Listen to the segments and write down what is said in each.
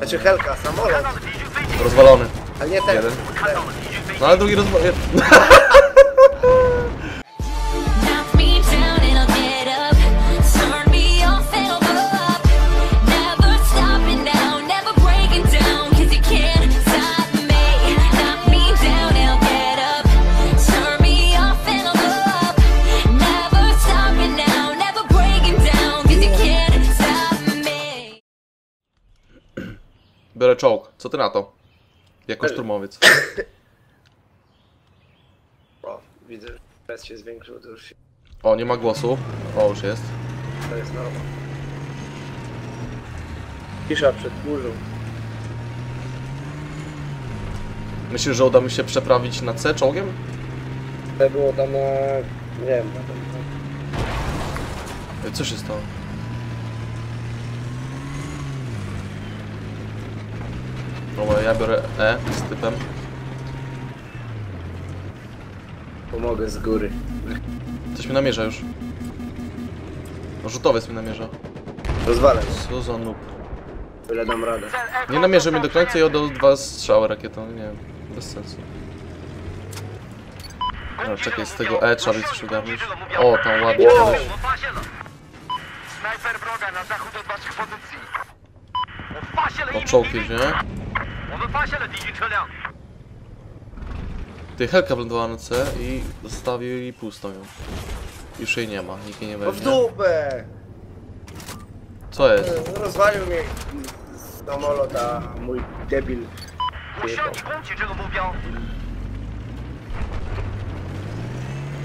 Znaczy Helka, samolot. Rozwalony. Ale nie ten. Jeden. ten. No ale drugi rozwalony. Biorę czołg. Co ty na to? Jako szturmowiec. O, widzę, że stres się zwiększył, to już się, O, nie ma głosu. O, już jest. to jest norma. Cisza przed burzą. Myślisz, że uda mi się przeprawić na C czołgiem? To było tam na... nie wiem, na. Ej, Co się stało? Dobra, ja biorę E z typem. Pomogę z góry. Coś mi namierza już. No, rzutowiec mi namierza. Rozwalę. Co za noob. Tyle dam radę. Nie namierzy mnie do końca i oddał dwa strzały rakietą. Nie wiem, bez sensu. No, czekaj, z tego E trzeba by coś ugarnąć. O, tam ładnie wow. Snajper wroga na zachód od waszych pozycji. O czołgi, nie? 们发现了敌军车辆。 Ty, Helka wylądowała na C i zostawił i pustą ją. Już jej nie ma, nikt jej nie No w weźmie. dupę! Co jest? Rozwalił mnie samolot, a mój debil 我需要你攻击这个目标。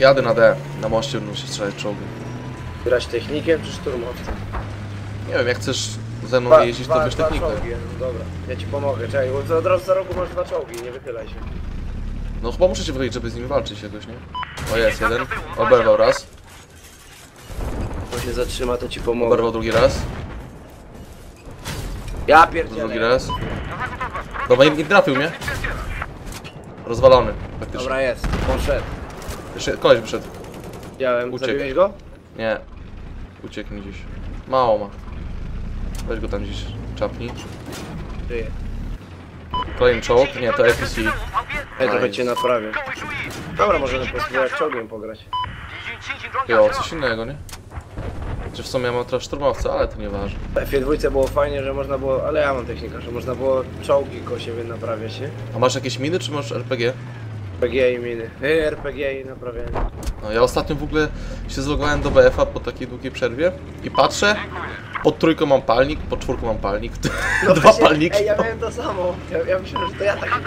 Jadę na D. Na moście będą się strzelać czołgi. grać technikiem czy szturmowcem? Nie wiem, jak chcesz ze mną jeździć, to dwa- bierz dwa czołgi, dobra, ja ci pomogę, czekaj, bo od razu za rogu masz dwa czołgi, nie wychylaj się. No chyba muszę się wychylić, żeby z nimi walczyć jakoś, nie? O, jest jeden. Oberwał raz. Bo się zatrzyma, to ci pomogę. Oberwał drugi raz. Ja Drugi pierdzielę. raz. Dobra, nie, nie trafił mnie. Rozwalony, praktycznie. Dobra, jest, poszedł. Jeszcze koleś wyszedł. Widziałem, Uciekł. zabiłeś go? Nie. Uciekł mi gdzieś. Mało ma. Weź go tam gdzieś czapnij. Żyje. Kolejny czołg? Nie, to FPC. Ej, trochę cię naprawię. Dobra, możemy posłuchać ciągiem pograć. Jo, coś innego, nie? Czy w sumie ja mam teraz szturmowca, ale to nie ważne. W F2 było fajnie, że można było, ale ja mam technika, że można było czołgi koło siebie naprawiać, nie? A masz jakieś miny, czy masz RPG? RPG i miny. Y, RPG i naprawianie. No ja ostatnio w ogóle się zlogowałem do BF-a po takiej długiej przerwie i patrzę, pod trójką mam palnik, pod czwórką mam palnik. No Dwa właśnie, palniki. Ej, ja miałem to samo. Ja, ja myślałem, że to ja tak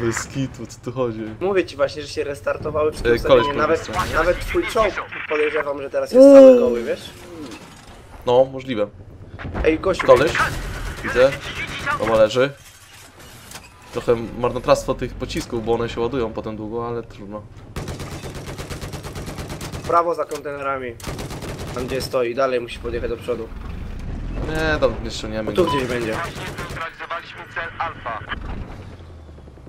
Bez co tu chodzi? Mówię ci właśnie, że się restartowały przy tym e, nawet, nawet twój czołg podejrzewam, że teraz jest cały goły, wiesz? No, możliwe. Ej, gościu. Koleś? Widzę. Dobra, leży. Trochę marnotrawstwo tych pocisków, bo one się ładują potem długo, ale trudno. Prawo za kontenerami. Tam gdzie stoi, dalej musi podjechać do przodu. Nie, dobrze, nie ściągniemy. No tu gdzieś będzie.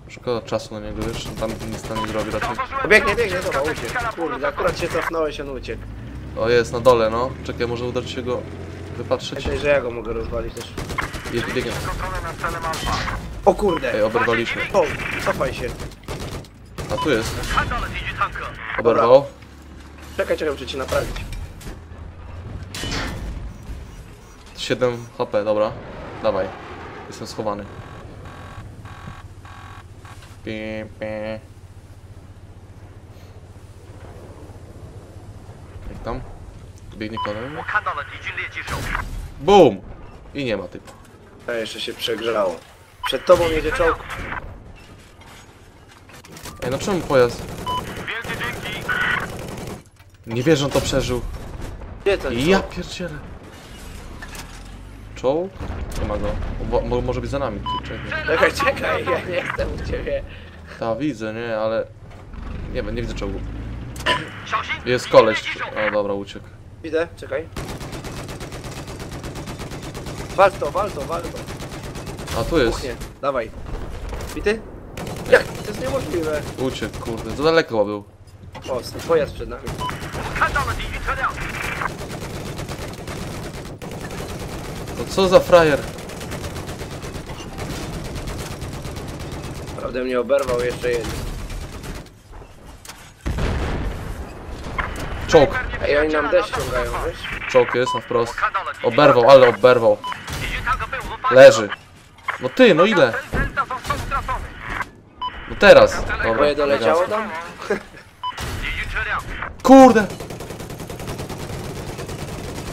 Szkoda czasu na niego, wiesz, tam nic tam nie zrobi raczej. No biegnie, biegnie, dobra, uciek. Kurde, akurat się cofnąłeś, on uciekł. O, jest, na dole, no. Czekaj, może uda się go wypatrzeć. Myślę, że ja go mogę rozwalić też. Biegnie, biegnie. O kurde! Ej, oberwaliśmy. O, cofaj się. A tu jest. Oberwał. Czekaj, czekaj, muszę cię naprawić. 7 HP, dobra. Dawaj. Jestem schowany. Pie, pie. Jak tam? Biegnie kolejny. Boom! I nie ma typu. A jeszcze się przegrzało. Przed tobą jedzie czołg. Ej, no czemu pojazd? Wielkie dzięki! Nie wierzę, on to przeżył. Gdzie ten Ja czołg? pierdzielę. Czołg? Nie ma go. Bo, bo, może być za nami. Czekaj. Czekaj, czekaj, ja nie chcę u ciebie. Ta, widzę, nie, ale... Nie wiem, nie widzę czołgu. Jest koleś. O, dobra, uciekł. Widzę, czekaj. Wal to, wal to, wal to. A tu jest. Puchnie, dawaj. Bity? Jak? To jest niemożliwe. Uciekł, kurde. Za daleko był. O, pojazd przed nami. co za frajer? Prawdę mnie oberwał jeszcze jeden. Czołg. Ej, oni nam deszcz ciągają, wiesz? Jest na wprost. Oberwał, ale oberwał. Leży. No ty, no ile? No teraz. Dobra, doleciało tam? Kurde!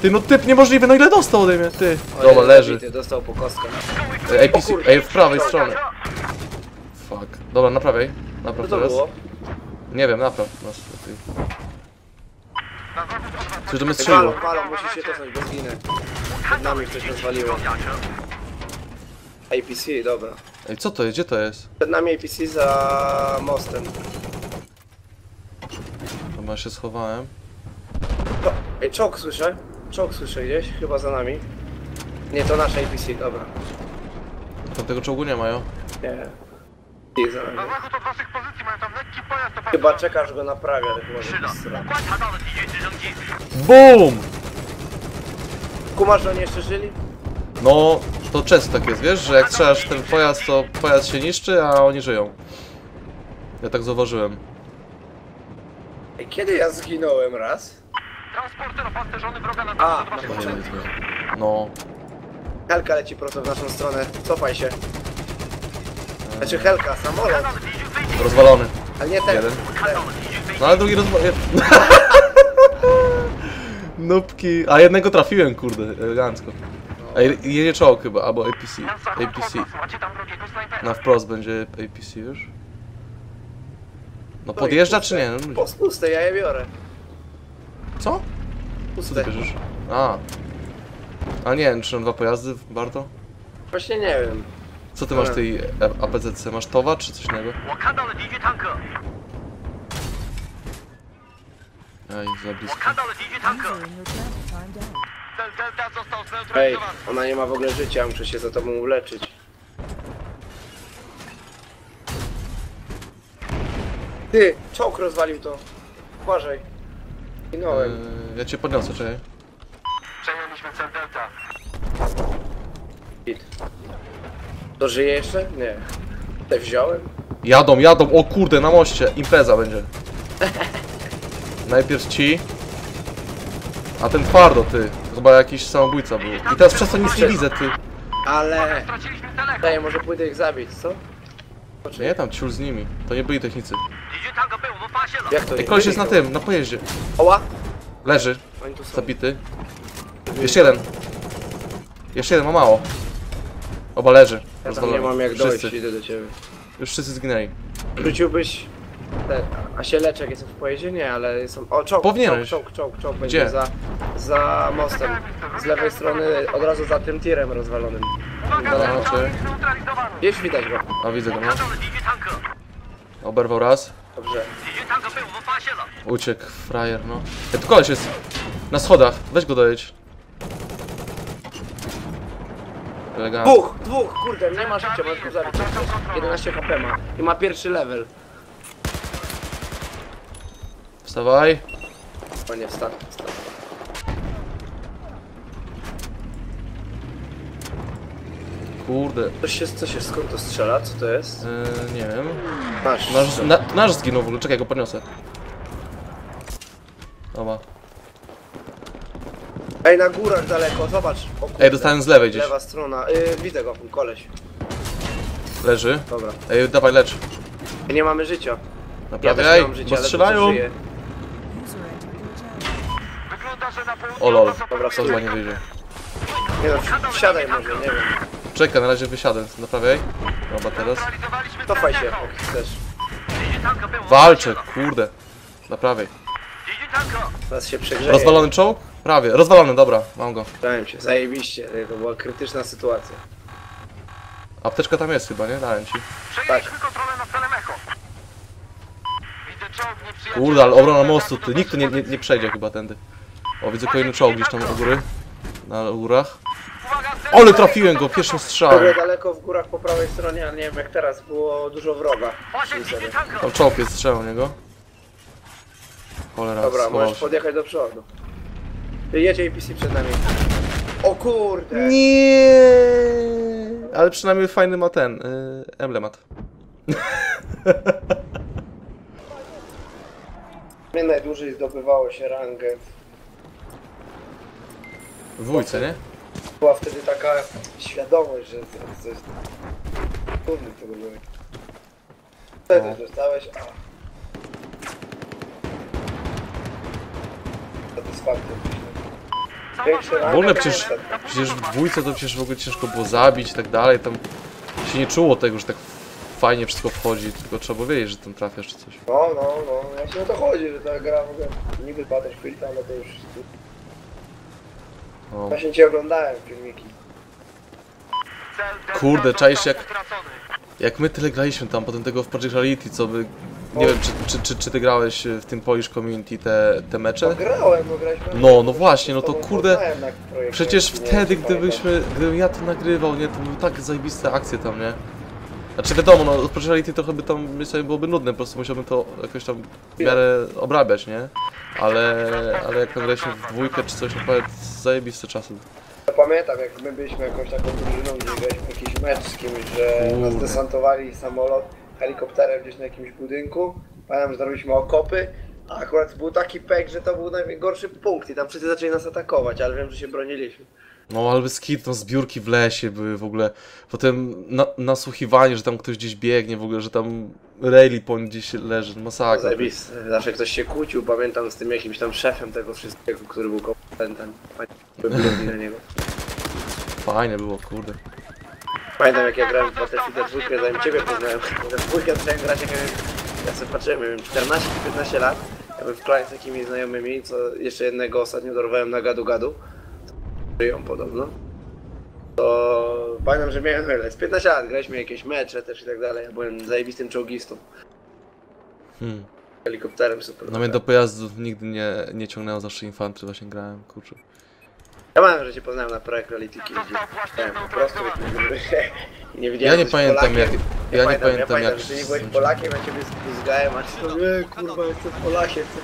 Ty, no typ niemożliwy, no ile dostał ode mnie, ty? Dobra, leży. Dostał po kostkach. Ej, PC, ej, w prawej stronie. Fuck. Dobra, naprawiaj. Co Napraw to teraz. było? Nie wiem, napraw nas. Na was. Coś do mnie strzeliło. Palą, palą, musisz się cofnąć, bo zginę. Przed nami ktoś rozwaliło. APC, dobra. Ej, co to jest? Gdzie to jest? Przed nami APC za mostem. Chyba się schowałem. To, ej, czołg słyszę. Czołg słyszę gdzieś, chyba za nami. Nie, to nasze APC, dobra. Tam tego czołgu nie mają. Nie. Nie, za nami. Na waszych pozycji mają tam lekki pojazd. Chyba czekasz go naprawia, ale chyba że BUM! Kumasz, że oni jeszcze żyli? No, to często tak jest, wiesz, że jak strzelasz ten pojazd, to pojazd się niszczy, a oni żyją. Ja tak zauważyłem. Ej, Kiedy ja zginąłem raz? Transporter opancerzony wroga na A, nie. No. Helka leci prosto w naszą stronę. Cofaj się. Znaczy Helka, samolot. Rozwalony. Ale nie ten. Jeden. ten. No ale drugi rozwalony. Nubki. A jednego trafiłem, kurde, elegancko. No. A jedzie czołg chyba, albo APC. APC. Na wprost będzie APC już. No, no podjeżdża czy nie? No, po spustę, ja je biorę. Co? Co ty bierzesz? A. A nie wiem, czy mam dwa pojazdy, Barto? Właśnie nie wiem. Co ty masz w tej APZC? Masz towa czy coś innego? Ej, za blisko. Ej, ona nie ma w ogóle życia, muszę się za tobą uleczyć. Ty, czołg rozwalił to. Uważaj. Zginąłem. Eee, ja cię podniosę, czekaj. Przejęliśmy cel Delta. Git. To żyje jeszcze? Nie. Te wziąłem? Jadą, jadą, o kurde, na moście, impreza będzie. Najpierw ci. A ten twardo, ty. To Chyba jakiś samobójca był. I teraz przez to nic nie widzę, ty. Ale... Straciliśmy. Daję, może pójdę ich zabić, co? Poczekaj. Nie, tam ciul z nimi. To nie byli technicy. Jak to Ej, koleś jest na tym, na pojeździe. Oła! Leży, Oni tu są. zabity. Jeszcze jeden. Jeszcze jeden, ma mało. Oba leży. Ja tam nie mam jak dojść, Wszyscy. idę do ciebie. Już wszyscy zginęli. Rzuciłbyś... Te, a się leczek jest w pojeździe? Nie, ale są... O, czołg, Powinieneś. czołg, czołg, czołg, czołg będzie za, za mostem. Z lewej strony, od razu za tym tirem rozwalonym. Dobra, czy... Gdzieś widać go. A widzę go, no. Oberwał raz. Dobrze. Uciekł, frajer, no. Ja tu koleś jest. Na schodach. Weź go dojedź. Elegancko. Dwóch, dwóch, kurde, nie ma życia, bo tu zabić. 11 HP ma. I ma pierwszy level. Wstawaj. O nie, wstał. Kurde. Coś się, coś się, skąd to strzela? Co to jest? Yy, nie wiem. Masz. Nasz, na, nasz zginął w ogóle. Czekaj, go podniosę. Dobra. Ej, na górach daleko, zobacz. Ej, dostałem z lewej gdzieś. Lewa strona. Y, widzę go, koleś. Leży. Dobra. Ej, dawaj, lecz. Nie mamy życia. Ja też Naprawiaj, nie mam życia, bo strzelają. żyję. Wygląda, że na południu O lol, Dobra, co chyba nie wyjdzie. Nie no, wsiadaj może, nie wiem. Czekaj, na razie wysiadę na prawej. Chyba teraz. Cofaj się, chcesz. Walczę, kurde. Na prawej. Teraz się przegrzeje. Rozwalony czołg? Prawie. Rozwalony, dobra, mam go. Dałem się, zajebiście. To była krytyczna sytuacja. Apteczka tam jest chyba, nie? Dałem ci. Przejęliśmy. Kurde, ale obrona mostu, ty. nikt tu nie, nie, nie przejdzie chyba tędy. O, widzę kolejny czołg gdzieś tam u góry. Na górach. Ole, trafiłem go pierwszą strzałem. Było daleko w górach po prawej stronie, ale nie wiem jak teraz, było dużo wroga. Tam czołpiec strzał niego. Cholera, Dobra, możesz podjechać do przodu. Jedzie APC przed nami. O kurde! Nie. Ale przynajmniej fajny ma ten, yy, emblemat. Mnie najdłużej zdobywało się rangę. W wujce, nie? Była wtedy taka świadomość, że to, to jest... Trudny tego było. Wtedy No. też dostałeś, a... Satysfakcją W ogóle to przecież, jest- przecież w dwójce to przecież w ogóle ciężko było zabić i tak dalej, tam się nie czuło tego, że tak fajnie wszystko wchodzi, tylko trzeba było wiedzieć, że tam trafiasz czy coś. No, no, no, właśnie o to chodzi, że ta gra w ogóle niby Battlefield, ale to już... No. Właśnie cię oglądałem filmiki. Kurde, czaisz jak-. Jak my tyle graliśmy tam, potem tego w Project Reality, co by... O. Nie wiem, czy, czy, czy, czy ty grałeś w tym Polish Community te, te No mecze? grałem, no graliśmy... No, no właśnie, no to kurde, Przecież wtedy, gdybyśmy, gdybym ja to nagrywał, nie, to były tak zajebiste akcje tam, nie? Znaczy wiadomo, no, w Project Reality trochę by tam, myślę, byłoby nudne, po prostu musiałbym to jakoś tam w miarę obrabiać, nie? Ale, ale jak tam graliśmy w dwójkę czy coś, naprawdę zajebiste czasy. Ja pamiętam, jak my byliśmy jakąś taką drużyną, gdzie graliśmy jakiś mecz z kimś, że nas Kurde. desantowali samolot helikopterem gdzieś na jakimś budynku. Pamiętam, że zrobiliśmy okopy, akurat był taki pek, że to był najgorszy punkt i tam wszyscy zaczęli nas atakować, ale wiem, że się broniliśmy. No ale bez kit, no zbiórki w lesie były w ogóle, potem na, nasłuchiwanie, że tam ktoś gdzieś biegnie w ogóle, że tam Rayleigh po gdzieś leży, masakra. Zajebiste. Zawsze ktoś się kłócił, pamiętam z tym jakimś tam szefem tego wszystkiego, który był kompetentem. Byli na niego. Fajnie było, kurde. Pamiętam jak ja grałem w Battlefield 2, zanim ciebie poznałem. Na dwójkę zacząłem grać jak ja sobie patrzyłem, miałem 14-15 lat. Wczoraj z takimi znajomymi, co jeszcze jednego ostatnio dorwałem na gadu gadu. Żyją podobno. To pamiętam, że miałem ile, z 15 lat, graliśmy jakieś mecze też i tak dalej. Ja byłem zajebistym czołgistą. Hmm. Helikopterem super. No mnie do pojazdów nigdy nie, nie ciągnęło, zawsze infantry właśnie grałem, kurczę. Ja pamiętam, że cię poznałem na projekt Reality Kill. Grałem po prostu i nie Ja wiedziałem, nie pamiętam Polakiem. jak, ja nie pamiętam, pamiętam ja jak... że ty nie byłeś Polakiem, ja ciebie spuzgałem, a ty to nie, kurwa, jestem Polakiem.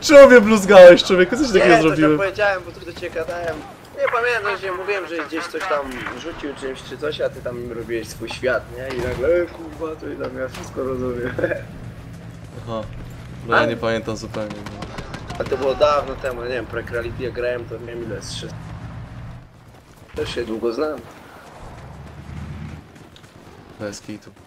Czemu mnie bluzgałeś, człowieku? Coś Nie, takiego tam zrobiłem. powiedziałem, bo tu do ciebie gadałem. Nie pamiętam, że mówiłem, że gdzieś coś tam rzucił czymś czy coś, a ty tam robiłeś swój świat, nie? I nagle, e, kurwa, to i tam ja wszystko rozumiem. Aha. No ja nie pamiętam zupełnie. No. A to było dawno temu, nie wiem, projekt Reality jak grałem, to miałem ile, z 300. Też się długo znam. Bez kitu.